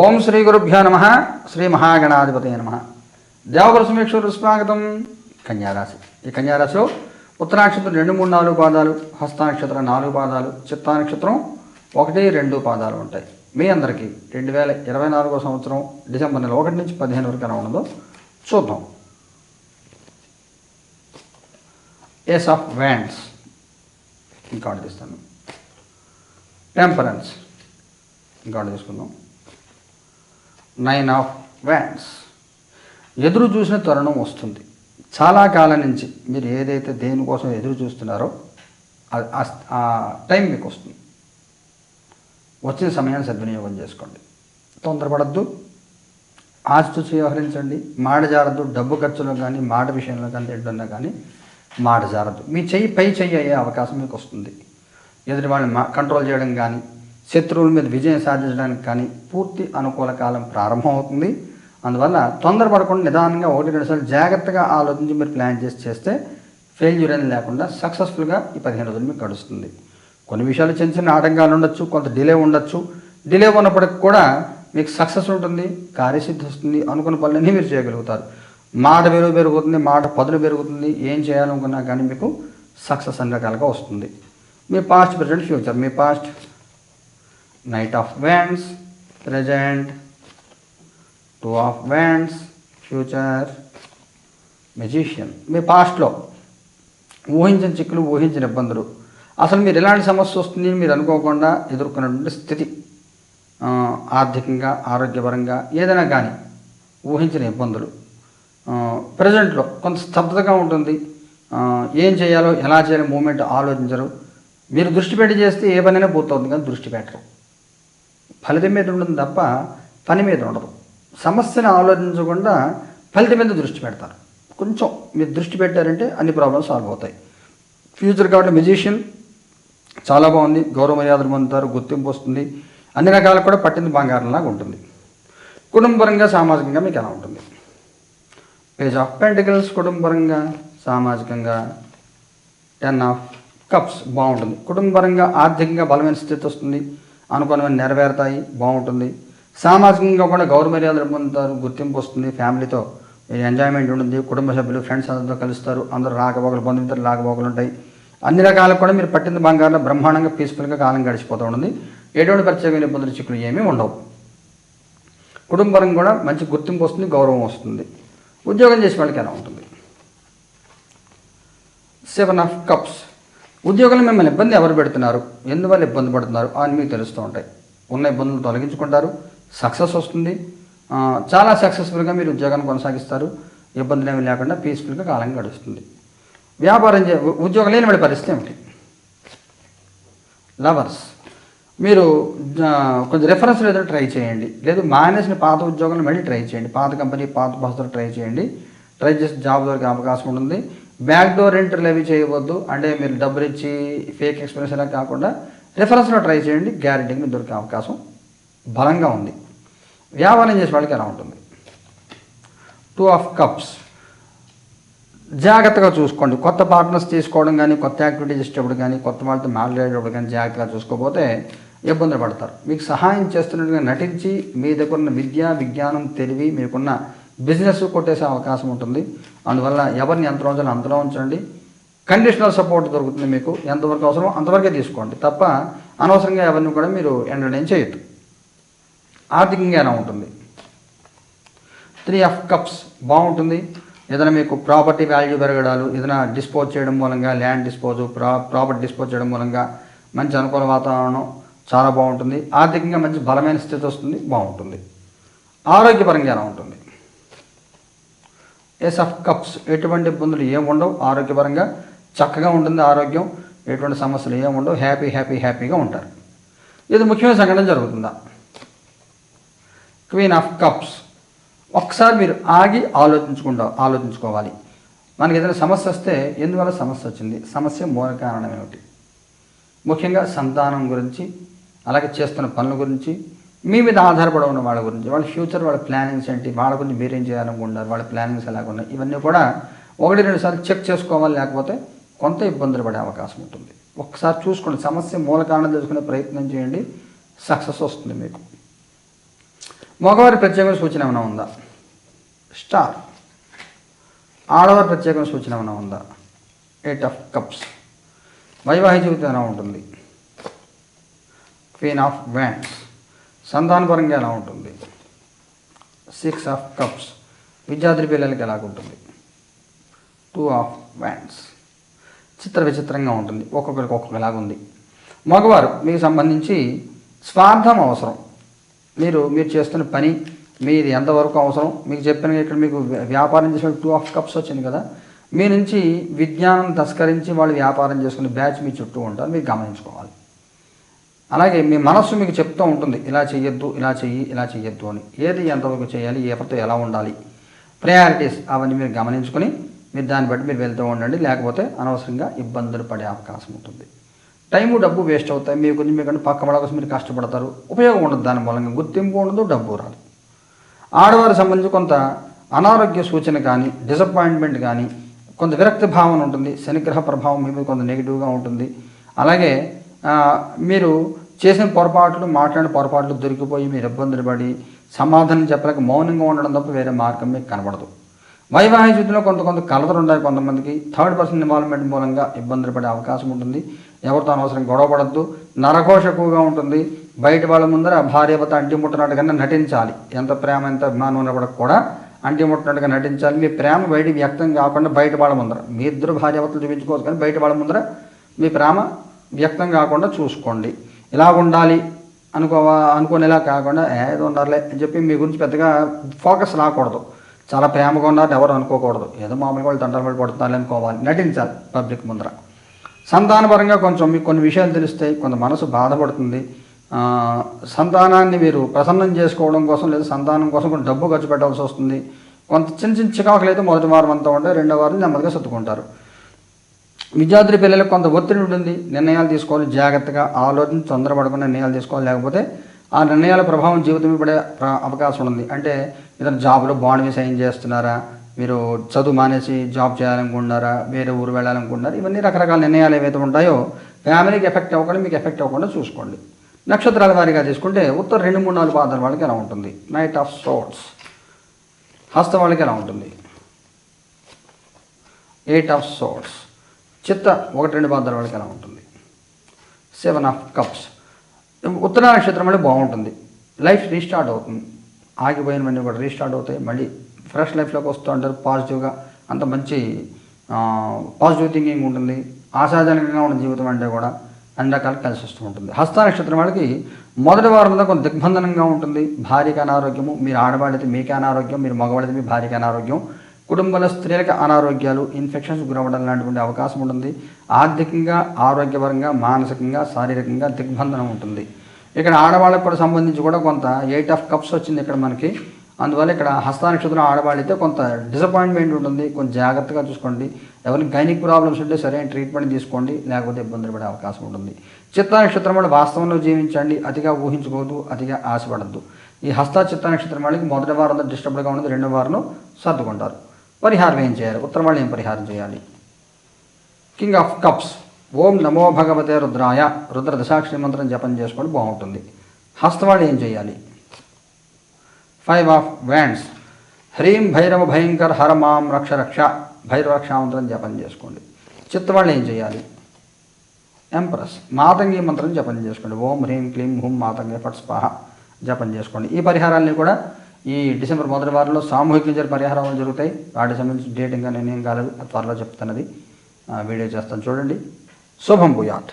ఓం శ్రీ గురుభ్యో నమ. శ్రీ మహాగణాధిపతి నమ. దేవగురు సమీక్షలు స్వాగతం కన్యారాశి. ఈ కన్యారాశిలో ఉత్తరాక్షత్రం రెండు మూడు నాలుగు పాదాలు హస్తానక్షత్రం నాలుగు పాదాలు చిత్తానక్షత్రం ఒకటి రెండు పాదాలు ఉంటాయి. మీ అందరికీ రెండు వేల ఇరవై నాలుగో సంవత్సరం డిసెంబర్ నెల ఒకటి నుంచి పదిహేను వరకు ఎలా ఉండదో చూద్దాం. ఏస్ ఆఫ్ వ్యాండ్స్ ఇంకా తీస్తాను. టెంపరెన్స్ ఇంకా తీసుకుందాం. నైన్ ఆఫ్ వ్యాండ్స్ ఎదురు చూసిన తరుణం వస్తుంది. చాలా కాలం నుంచి మీరు ఏదైతే దేనికోసం ఎదురు చూస్తున్నారో ఆ- టైం మీకు వస్తుంది. వచ్చిన సమయాన్ని సద్వినియోగం చేసుకోండి. తొందరపడద్దు. ఆచితూచి వ్యవహరించండి. మాట జారద్దు. డబ్బు ఖర్చులో కానీ మాట విషయంలో కానీ ఎడ్డున్నా కానీ మాట జారద్దు. మీ చెయ్యి పై చెయ్యి అయ్యే అవకాశం మీకు వస్తుంది. ఎదుటి వాళ్ళని కంట్రోల్ చేయడం కానీ శత్రువుల మీద విజయం సాధించడానికి కానీ పూర్తి అనుకూల కాలం ప్రారంభమవుతుంది. అందువల్ల తొందరపడకుండా నిదానంగా ఒకటి రెండు సార్లు జాగ్రత్తగా ఆలోచించి మీరు ప్లాన్ చేసి చేస్తే ఫెయిల్యూర్ అనేది లేకుండా సక్సెస్ఫుల్గా ఈ పదిహేను రోజులు మీకు గడుస్తుంది. కొన్ని విషయాలు చిన్న చిన్న ఆటంకాలు ఉండొచ్చు కొంత డిలే ఉండొచ్చు. డిలే ఉన్నప్పటికి కూడా మీకు సక్సెస్ ఉంటుంది కార్యసిద్ధి వస్తుంది అనుకున్న పనులన్నీ మీరు చేయగలుగుతారు. మాట విలువ పెరుగుతుంది మాట పదులు పెరుగుతుంది ఏం చేయాలనుకున్నా కానీ మీకు సక్సెస్ అన్ని రకాలుగా వస్తుంది. మీ past present future. Me past knight of wands present two of wands future magician మీ పాస్ట్లో ఊహించిన చిక్కులు ఊహించిన ఇబ్బందులు. అసలు మీరు ఎలాంటి సమస్య వస్తుంది మీరు అనుకోకుండా ఎదుర్కొన్నటువంటి స్థితి. ఆర్థికంగా ఆరోగ్యపరంగా ఏదైనా కానీ ఊహించిన ఇబ్బందులు. ప్రజెంట్లో కొంత స్తబ్దతగా ఉంటుంది. ఏం చేయాలో ఎలా చేయాలో మూమెంట్ ఆలోచించరు. మీరు దృష్టి పెట్టి చేస్తే ఏ పనైనా పూర్తవుతుంది కానీ దృష్టి పెట్టరు. ఫలితం మీద ఉంటుంది తప్ప పని మీద ఉండదు. సమస్యను ఆలోచించకుండా ఫలితం మీద దృష్టి పెడతారు. కొంచెం మీరు దృష్టి పెట్టారంటే అన్ని ప్రాబ్లమ్స్ సాల్వ్ అవుతాయి. ఫ్యూచర్ కాబట్టి మ్యూజిషియన్ చాలా బాగుంది. గౌరవ మర్యాదలు పొందుతారు గుర్తింపు వస్తుంది. అన్ని రకాలు కూడా పట్టింది బంగారంలాగా ఉంటుంది. కుటుంబపరంగా సామాజికంగా మీకు ఎలా ఉంటుంది? పేజ్ ఆఫ్ పెంటికల్స్ కుటుంబపరంగా సామాజికంగా టెన్ ఆఫ్ కప్స్ బాగుంటుంది. కుటుంబపరంగా ఆర్థికంగా బలమైన స్థితి వస్తుంది. అనుకున్నవన్నీ నెరవేరుతాయి బాగుంటుంది. సామాజికంగా కూడా గౌరవ మర్యాదలు పొందుతారు గుర్తింపు వస్తుంది ఫ్యామిలీతో ఎంజాయ్మెంట్ ఉంటుంది కుటుంబ సభ్యులు ఫ్రెండ్స్ అందరితో కలుస్తారు అందరూ రాకపోకలు బంధుమిత్రులు రాకపోకలు ఉంటాయి. అన్ని రకాలకు కూడా మీరు పట్టిన బంగారంలో బ్రహ్మాండంగా పీస్ఫుల్గా కాలం గడిచిపోతూ ఉంటుంది ఎటువంటి ప్రత్యేకమైన ఇబ్బందులు చిక్కులు ఏమీ ఉండవు. కుటుంబపరంగా కూడా మంచి గుర్తింపు వస్తుంది గౌరవం వస్తుంది. ఉద్యోగం చేసే వాళ్ళకి ఎలా ఉంటుంది? సెవెన్ ఆఫ్ కప్స్ ఉద్యోగులు మిమ్మల్ని ఇబ్బంది ఎవరు పెడుతున్నారు? ఎందువల్ల ఇబ్బంది పడుతున్నారు? అని మీకు తెలుస్తూ ఉంటాయి. ఉన్న ఇబ్బందులు తొలగించుకుంటారు. సక్సెస్ వస్తుంది. చాలా సక్సెస్ఫుల్గా మీరు ఉద్యోగాన్ని కొనసాగిస్తారు. ఇబ్బందులు ఏమి లేకుండా పీస్ఫుల్గా కాలం గడుస్తుంది. వ్యాపారం చే ఉద్యోగం లేని వాడి పరిస్థితి ఏమిటి? లవర్స్ మీరు కొంచెం రిఫరెన్స్ ఏదో ట్రై చేయండి. లేదు మానేసిన పాత ఉద్యోగాలు మళ్ళీ ట్రై చేయండి. పాత కంపెనీ పాత బస్సులు ట్రై చేయండి. ట్రై చేసి జాబ్ దొరికే అవకాశం ఉంటుంది. బ్యాక్ డోర్ ఎంట్రీలు అవి చేయవద్దు. అంటే మీరు డబ్బులు ఇచ్చి ఫేక్ ఎక్స్పీరియన్స్ అలా కాకుండా రిఫరెన్స్లో ట్రై చేయండి. గ్యారెంటీకి మీకు దొరికే అవకాశం బలంగా ఉంది. వ్యాపారం చేసే వాళ్ళకి ఎలా ఉంటుంది? టూ ఆఫ్ కప్స్ జాగ్రత్తగా చూసుకోండి. కొత్త పార్ట్నర్స్ తీసుకోవడం కానీ కొత్త యాక్టివిటీ చేసేటప్పుడు కానీ కొత్త వాళ్ళతో మాట్లాడేటప్పుడు కానీ జాగ్రత్తగా చూసుకోకపోతే ఇబ్బందులు పడతారు. మీకు సహాయం చేస్తున్నట్టుగా నటించి మీ దగ్గర ఉన్న విద్య విజ్ఞానం తెలివి మీకున్న బిజినెస్ కొట్టేసే అవకాశం ఉంటుంది. అందువల్ల ఎవరిని ఎంత రోజులు అంతలో ఉంచండి. కండిషనల్ సపోర్ట్ దొరుకుతుంది మీకు. ఎంతవరకు అవసరమో అంతవరకే తీసుకోండి. తప్ప అనవసరంగా ఎవరిని కూడా మీరు ఎంటర్టైన్ చేయొద్దు. ఆర్థికంగా ఎలా ఉంటుంది? త్రీ ఆఫ్ కప్స్ బాగుంటుంది. ఏదైనా మీకు ప్రాపర్టీ వాల్యూ పెరగడాలు ఏదైనా డిస్పోజ్ చేయడం మూలంగా ల్యాండ్ డిస్పోజ్ ప్రా ప్రాపర్టీ డిస్పోజ్ చేయడం మూలంగా మంచి అనుకూల వాతావరణం చాలా బాగుంటుంది. ఆర్థికంగా మంచి బలమైన స్థితి వస్తుంది. బాగుంటుంది. ఆరోగ్యపరంగా ఎలా ఉంటుంది? ఎస్ ఆఫ్ కప్స్ ఎటువంటి ఇబ్బందులు ఏమి ఉండవు. ఆరోగ్యపరంగా చక్కగా ఉంటుంది ఆరోగ్యం. ఎటువంటి సమస్యలు ఏమి ఉండవు. హ్యాపీ హ్యాపీ హ్యాపీగా ఉంటారు. ఇది ముఖ్యమైన సంఘటన జరుగుతుందా? క్వీన్ ఆఫ్ కప్స్ ఒక్కసారి మీరు ఆగి ఆలోచించుకుంటా ఆలోచించుకోవాలి. మనకి ఏదైనా సమస్య వస్తే ఎందువల్ల సమస్య వచ్చింది? సమస్య మూల కారణం ఏమిటి? ముఖ్యంగా సంతానం గురించి అలాగే చేస్తున్న పనుల గురించి మీ మీద ఆధారపడి ఉన్న వాళ్ళ గురించి వాళ్ళ ఫ్యూచర్ వాళ్ళ ప్లానింగ్స్ ఏంటి వాళ్ళ గురించి మీరేం చేయాలనుకుంటున్నారు వాళ్ళ ప్లానింగ్స్ ఎలాగున్నాయి ఇవన్నీ కూడా ఒకటి రెండు సార్లు చెక్ చేసుకోవాలి లేకపోతే కొంత ఇబ్బందులు పడే అవకాశం ఉంటుంది. ఒకసారి చూసుకోండి. సమస్య మూల కారణం తెలుసుకునే ప్రయత్నం చేయండి. సక్సెస్ వస్తుంది మీకు. మగవారి ప్రత్యేకమైన సూచన ఏమైనా ఉందా? స్టార్. ఆడవారి ప్రత్యేకమైన సూచన ఏమైనా ఉందా? Eight of cups. వైవాహిక జీవితం ఎలా ఉంటుంది? క్వీన్ ఆఫ్ వ్యాండ్స్ సంతానపరంగా ఎలా ఉంటుంది? సిక్స్ ఆఫ్ కప్స్ విద్యార్థి పిల్లలకి ఎలా ఉంటుంది? టూ ఆఫ్ వ్యాండ్స్ చిత్ర విచిత్రంగా ఉంటుంది. ఒక్కొక్కరికి ఒక్కొక్కలాగుంది మగవారు మీకు సంబంధించి స్వార్థం అవసరం. మీరు మీరు చేస్తున్న పని మీది ఎంతవరకు అవసరం? మీకు చెప్పిన ఇక్కడ మీకు వ్యాపారం చేసిన టూ ఆఫ్ కప్స్ వచ్చింది కదా. మీ నుంచి విజ్ఞానం తస్కరించి వాళ్ళు వ్యాపారం చేసుకునే బ్యాచ్ మీ చుట్టూ ఉంటారు. మీరు గమనించుకోవాలి. అలాగే మీ మనస్సు మీకు చెప్తూ ఉంటుంది ఇలా చెయ్యొద్దు ఇలా చెయ్యి ఇలా చెయ్యొద్దు అని. ఏది ఎంతవరకు చేయాలి ఎవరితో ఎలా ఉండాలి? ప్రయారిటీస్ అవన్నీ మీరు గమనించుకొని మీరు దాన్ని బట్టి మీరు వెళ్తూ ఉండండి లేకపోతే అనవసరంగా ఇబ్బందులు పడే అవకాశం ఉంటుంది. టైము డబ్బు వేస్ట్ అవుతాయి మీ గురించి మీకంటే పక్క వాళ్ళ కోసం మీరు కష్టపడతారు ఉపయోగం ఉండదు దాని మూలంగా గుర్తింపు ఉండదు డబ్బు రాదు. ఆడవారికి సంబంధించి కొంత అనారోగ్య సూచన కానీ డిసప్పాయింట్మెంట్ కానీ కొంత విరక్తి భావన ఉంటుంది శనిగ్రహ ప్రభావం మీ మీద కొంత నెగిటివ్గా ఉంటుంది. అలాగే మీరు చేసిన పొరపాట్లు మాట్లాడిన పొరపాట్లు దొరికిపోయి మీరు ఇబ్బందులు పడి సమాధానం చెప్పలేక మౌనంగా ఉండడం తప్ప వేరే మార్గం మీకు కనబడదు. వైవాహిక జీవితంలో కొంత కొంత కలతలు ఉంటాయి కొంతమందికి. థర్డ్ పర్సన్ ఇన్వాల్వ్మెంట్ మూలంగా ఇబ్బందులు పడే అవకాశం ఉంటుంది. ఎవరితో అనవసరం గొడవ పడద్దు. నరఘోష ఎక్కువగా ఉంటుంది. బయట వాళ్ళ ముందర భార్యభర్త అంటి కన్నా నటించాలి. ఎంత ప్రేమ ఎంత అభిమానం ఉన్నప్పటికి కూడా అంటి ముట్టినట్టుగా నటించాలి. మీ ప్రేమ బయట వ్యక్తం కాకుండా బయట వాళ్ళ ముందర. మీ ఇద్దరు భార్యవతలు చూపించుకోవచ్చు కానీ బయట వాళ్ళ ముందర మీ ప్రేమ వ్యక్తం కాకుండా చూసుకోండి. ఇలా ఉండాలి అనుకోవా అనుకునేలా కాకుండా ఏదో ఉండాలి అని చెప్పి మీ గురించి పెద్దగా ఫోకస్ రాకూడదు. చాలా ప్రేమగా ఉన్నారు ఎవరు అనుకోకూడదు. ఏదో మామూలుగా వాళ్ళు తంటాలు పడి పడుతున్నారు అనుకోవాలి. నటించాలి పబ్లిక్ ముందర. సంతానపరంగా కొంచెం మీకు కొన్ని విషయాలు తెలుస్తాయి. కొంత మనసు బాధపడుతుంది. సంతానాన్ని మీరు ప్రసన్నం చేసుకోవడం కోసం లేదా సంతానం కోసం కొంచెం డబ్బు ఖర్చు పెట్టాల్సి వస్తుంది. కొంత చిన్న చిన్న చికాకులు అయితే మొదటి వారం అంతా ఉంటే రెండో వారం నెమ్మదిగా సర్దుకుంటారు. విద్యార్థుల పిల్లలకు కొంత ఒత్తిడి ఉంటుంది. నిర్ణయాలు తీసుకోవాలి. జాగ్రత్తగా ఆలోచించి తొందరపడకుండా నిర్ణయాలు తీసుకోవాలి. లేకపోతే ఆ నిర్ణయాల ప్రభావం జీవితం పడే అవకాశం ఉంది. అంటే ఇతర జాబ్లో బాండ్ మీద సైన్ చేస్తున్నారా? మీరు చదువు మానేసి జాబ్ చేయాలనుకుంటున్నారా? వేరే ఊరు వెళ్ళాలనుకుంటున్నారా? ఇవన్నీ రకరకాల నిర్ణయాలు ఏవైతే ఉంటాయో ఫ్యామిలీకి ఎఫెక్ట్ అవ్వకుండా మీకు ఎఫెక్ట్ అవ్వకుండా చూసుకోండి. నక్షత్రాల వారిగా తీసుకుంటే ఉత్తర రెండు మూడు నాలుగు పాదాల వాళ్ళకి ఎలా ఉంటుంది? నైట్ ఆఫ్ సోట్స్ హస్త వాళ్ళకి ఎలా ఉంటుంది? ఎయిట్ ఆఫ్ సోట్స్ చిత్త ఒకటి రెండు పాదాల వాళ్ళకి ఎలా ఉంటుంది. సెవెన్ ఆఫ్ కప్స్ ఉత్తర నక్షత్రం అంటే బాగుంటుంది. లైఫ్ రీస్టార్ట్ అవుతుంది. ఆగిపోయినవన్నీ కూడా రీస్టార్ట్ అవుతాయి. మళ్ళీ ఫ్రెష్ లైఫ్లోకి వస్తూ ఉంటారు. పాజిటివ్గా అంత మంచి పాజిటివ్ థింకింగ్ ఉంటుంది. ఆశాజనకంగా ఉన్న జీవితం అంటే కూడా అన్ని రకాలు కలిసి వస్తూ ఉంటుంది. హస్త నక్షత్రం వాళ్ళకి మొదటి వారంలో కొంత దిగ్బంధనంగా ఉంటుంది. భార్యకి అనారోగ్యము. మీరు ఆడవాళ్ళైతే మీకే అనారోగ్యం. మీరు మగవాళ్ళైతే మీ భార్యకి అనారోగ్యం. కుటుంబంలో స్త్రీలకు అనారోగ్యాలు ఇన్ఫెక్షన్స్ గురవడం లాంటివంటి అవకాశం ఉంటుంది. ఆర్థికంగా ఆరోగ్యపరంగా మానసికంగా శారీరకంగా దిగ్బంధనం ఉంటుంది. ఇక్కడ ఆడవాళ్ళకు కూడా సంబంధించి కూడా కొంత ఎయిట్ ఆఫ్ కప్స్ వచ్చింది ఇక్కడ మనకి. అందువల్ల ఇక్కడ హస్త నక్షత్రం ఆడవాళ్ళైతే కొంత డిసప్పాయింట్మెంట్ ఉంటుంది. కొంచెం జాగ్రత్తగా చూసుకోండి. ఎవరికి గైనిక్ ప్రాబ్లమ్స్ ఉంటే సరైన ట్రీట్మెంట్ తీసుకోండి. లేకపోతే ఇబ్బందులు పడే అవకాశం ఉంటుంది. చిత్త నక్షత్రం వాళ్ళు వాస్తవంలో జీవించండి. అతిగా ఊహించుకోవద్దు. అతిగా ఆశపడద్దు. ఈ హస్త చిత్త నక్షత్రం వాళ్ళకి మొదటి వారం డిస్టర్బ్డ్గా ఉన్నది. రెండో వారం సర్దుకుంటారు. పరిహారం ఏం చేయాలి? ఉత్తరం వాళ్ళు ఏం పరిహారం చేయాలి? కింగ్ ఆఫ్ కప్స్ ఓం నమో భగవతే రుద్రాయ. రుద్ర దశాక్షి మంత్రం జపం చేసుకోండి బాగుంటుంది. హస్తవాళ్ళు ఏం చేయాలి? ఫైవ్ ఆఫ్ వ్యాండ్స్ హ్రీం భైరవ భయంకర్ హర మాం రక్ష రక్ష. భైరవ మంత్రం జపం చేసుకోండి. చిత్తవాళ్ళు ఏం చేయాలి? ఎంప్రెస్ మాతంగి మంత్రం జపం చేసుకోండి. ఓం హ్రీం క్లీం హుం మాతంగి ఫట్ స్వాహ జపం చేసుకోండి. ఈ పరిహారాన్ని కూడా ఈ డిసెంబర్ మొదటి వారంలో సామూహిక జరిగే పరిహారాలు జరుగుతాయి. వాటికి సంబంధించిన డేట్ ఇంకా నిర్ణయం కాలేదు. త్వరలో చెప్తున్నది. వీడియో చేస్తాను. చూడండి. శుభం భూయాట్